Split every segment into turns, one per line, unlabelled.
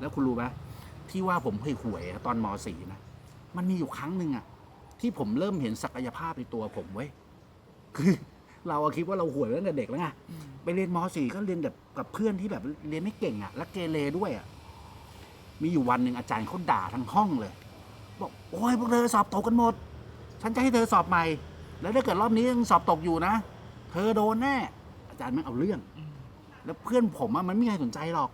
แล้วคุณรู้ไหมที่ว่าผมเคยหวยอะตอนม .4 นะ มันมีอยู่ครั้งหนึ่งอะที่ผมเริ่มเห็นศักยภาพในตัวผมเว้ยคือเราอะคิดว่าเราหวยตั้งแต่เด็กแล้วไงไปเรียนม .4 ก็เรียนกับกับเพื่อนที่แบบเรียนไม่เก่งอะและเกเรด้วยอะมีอยู่วันหนึ่งอาจารย์เขาด่าทั้งห้องเลย บอกโอ้ยพวกเธอสอบตกกันหมด ฉันจะให้เธอสอบใหม่ แล้วถ้าเกิดรอบนี้ยังสอบตกอยู่นะ เธอโดนแน่ อาจารย์ไม่งเอาเรื่อง แล้วเพื่อนผมอะมันไม่มีใครสนใจหรอก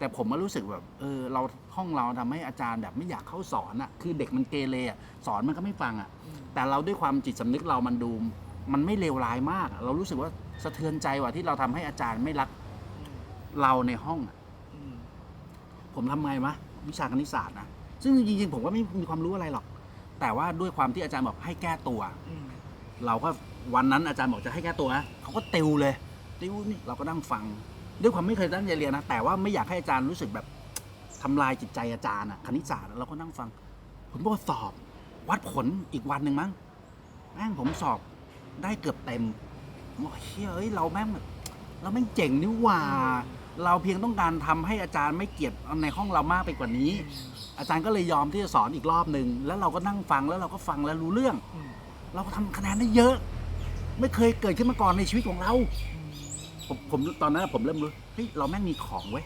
แต่ผมมารู้สึกแบบเออเราห้องเราทำให้อาจารย์แบบไม่อยากเข้าสอนอะคือเด็กมันเกเรอะสอนมันก็ไม่ฟังอะแต่เราด้วยความจิตสำนึกเรามันดูมันไม่เลวร้ายมากอะเรารู้สึกว่าสะเทือนใจว่ะที่เราทำให้อาจารย์ไม่รักเราในห้องอะผมทำไงวะวิชาคณิตศาสตร์นะซึ่งจริงๆผมก็ไม่มีความรู้อะไรหรอก แต่ว่าด้วยความที่อาจารย์บอกให้แก้ตัวเราก็วันนั้นอาจารย์บอกจะให้แก้ตัวนะเขาก็ติวเลยติวนี่เราก็นั่งฟัง ด้วยความไม่เคยตั้งใจเรียนนะ แต่ว่าไม่อยากให้อาจารย์รู้สึกแบบทำลายจิตใจอาจารย์อะคณิตศาสตร์เราก็นั่งฟัง ผมก็สอบ วัดผลอีกวันหนึ่งมั้งแม่งผมสอบได้เกือบเต็มผมบอกเฮ้ยเอ้ยเราแม่งแบบเราแม่งเจ๋งนี่หว่า เราเพียงต้องการทำให้อาจารย์ไม่เกลียดในห้องเรามากไปกว่านี้ อาจารย์ก็เลยยอมที่จะสอนอีกรอบหนึ่งแล้วเราก็นั่งฟังแล้วเราก็ฟังแล้วรู้เรื่อง เราก็ทำคะแนนได้เยอะ ไม่เคยเกิดขึ้นมาก่อนในชีวิตของเรา ผมผมตอนนั้นผมเริ่มรู้เฮ้ยเราแม่งมีของเว้ย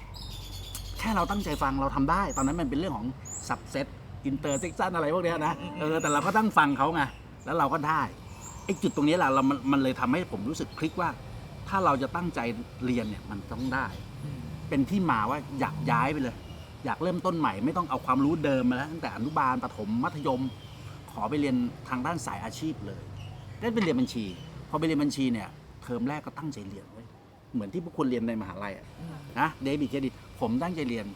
แค่เราตั้งใจฟังเราทำได้ ตอนนั้นมันเป็นเรื่องของสับเซตอินเตอร์เซ็กชันอะไรพวกเนี้ยนะเออแต่เราก็ตั้งฟังเขาไงแล้วเราก็ได้ไอ้จุดตรงนี้แหละเรามันมันเลยทำให้ผมรู้สึกคลิกว่า ถ้าเราจะตั้งใจเรียนเนี่ยมันต้องได้ เป็นที่มาว่าอยากย้ายไปเลย อยากเริ่มต้นใหม่ไม่ต้องเอาความรู้เดิมมาแล้วตั้งแต่อนุบาลประถมมัธยม ขอไปเรียนทางด้านสายอาชีพเลยได้ไปเรียนบัญชี พอไปเรียนบัญชีเนี่ยเทอมแรกก็ตั้งใจเรียนไว้ย เหมือนที่พวกคุณเรียนในมหาลัยอะนะเดบิตเครดิตผมตั้งใจเรียน